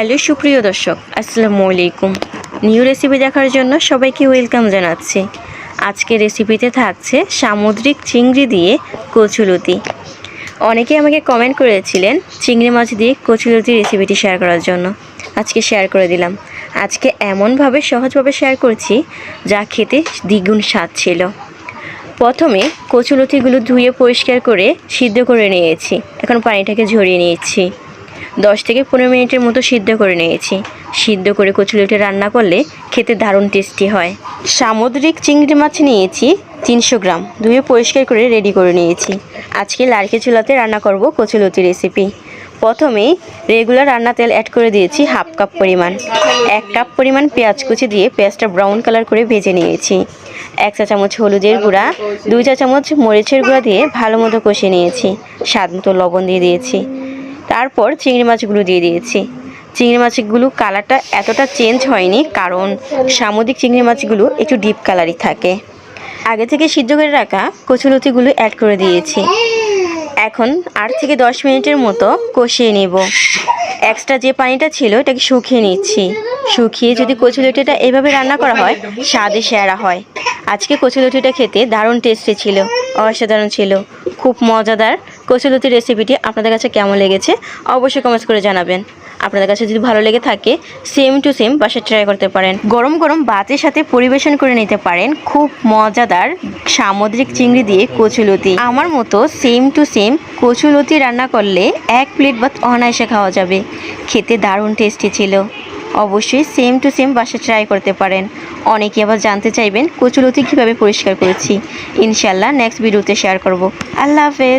Hello, সুপ্রিয় দর্শক, আসসালামু আলাইকুম। নিউ রেসিপি দেখার জন্য সবাইকে ওয়েলকাম জানাচ্ছি। আজকে রেসিপিতে থাকছে সামুদ্রিক চিংড়ি দিয়ে কচুলতি। অনেকে আমাকে কমেন্ট করেছিলেন চিংড়ি মাছ দিয়ে কচুলতি রেসিপিটি শেয়ার করার জন্য। আজকে শেয়ার করে দিলাম। আজকে এমনভাবে সহজভাবে শেয়ার করছি, যা খেতে দ্বিগুণ স্বাদ ছিল। প্রথমে কচুলতিগুলো ধুয়ে পরিষ্কার করে সিদ্ধ করে নিয়েছি। এখন পানিটাকে ঝরিয়ে নিয়েছি। দশ থেকে পনেরো মিনিটের মতো সিদ্ধ করে নিয়েছি। সিদ্ধ করে কচুলতি রান্না করলে খেতে দারুণ টেস্টি হয়। সামুদ্রিক চিংড়ি মাছ নিয়েছি তিনশো গ্রাম। ধুয়ে পরিষ্কার করে রেডি করে নিয়েছি। আজকে লাড়কি চুলাতে রান্না করব কচুলতি রেসিপি প্রথমেই রেগুলার রান্না তেল অ্যাড করে দিয়েছি হাফ কাপ পরিমাণ। এক কাপ পরিমাণ পেঁয়াজ কুচি দিয়ে পেঁয়াজটা ব্রাউন কালার করে ভেজে নিয়েছি। এক চা চামচ হলুদের গুঁড়া, দুই চা চামচ মরিচের গুঁড়া দিয়ে ভালো মতো কষিয়ে নিয়েছি। স্বাদ মতো লবণ দিয়ে দিয়েছি। তারপর চিংড়ি মাছগুলো দিয়ে দিয়েছি। চিংড়ি মাছগুলো কালারটা এতটা চেঞ্জ হয়নি কারণ সামুদ্রিক চিংড়ি মাছগুলো একটু ডিপ কালারই থাকে। আগে থেকে সিদ্ধ করে রাখা কচুলতিগুলো অ্যাড করে দিয়েছি। এখন আট থেকে দশ মিনিটের মতো কষিয়ে নেব। এক্সট্রা যে পানিটা ছিল এটাকে শুকিয়ে নিচ্ছি। শুকিয়ে যদি কচুলতিটা এভাবে রান্না করা হয়, স্বাদে সেরা হয়। আজকে কচুলতিটা খেতে দারুণ টেস্টি ছিল, অসাধারণ ছিল, খুব মজাদার। কচুলতির রেসিপিটি আপনাদের কাছে কেমন লেগেছে অবশ্যই কমেন্টস করে জানাবেন। আপনাদের কাছে যদি ভালো লেগে থাকে সেম টু সেম বাসায় ট্রাই করতে পারেন। গরম গরম ভাতের সাথে পরিবেশন করে নিতে পারেন খুব মজাদার সামুদ্রিক চিংড়ি দিয়ে কচুলতি। আমার মতো সেম টু সেম কচুলতি রান্না করলে এক প্লেট ভাত অনায়াসে খাওয়া যাবে। খেতে দারুণ টেস্টি ছিল। অবশ্যই সেম টু সেম বাসায় ট্রাই করতে পারেন। অনেকে আবার জানতে চাইবেন কচুলতি কীভাবে পরিষ্কার করেছি। ইনশাল্লাহ নেক্সট ভিডিওতে শেয়ার করব। আল্লাহ হাফেজ।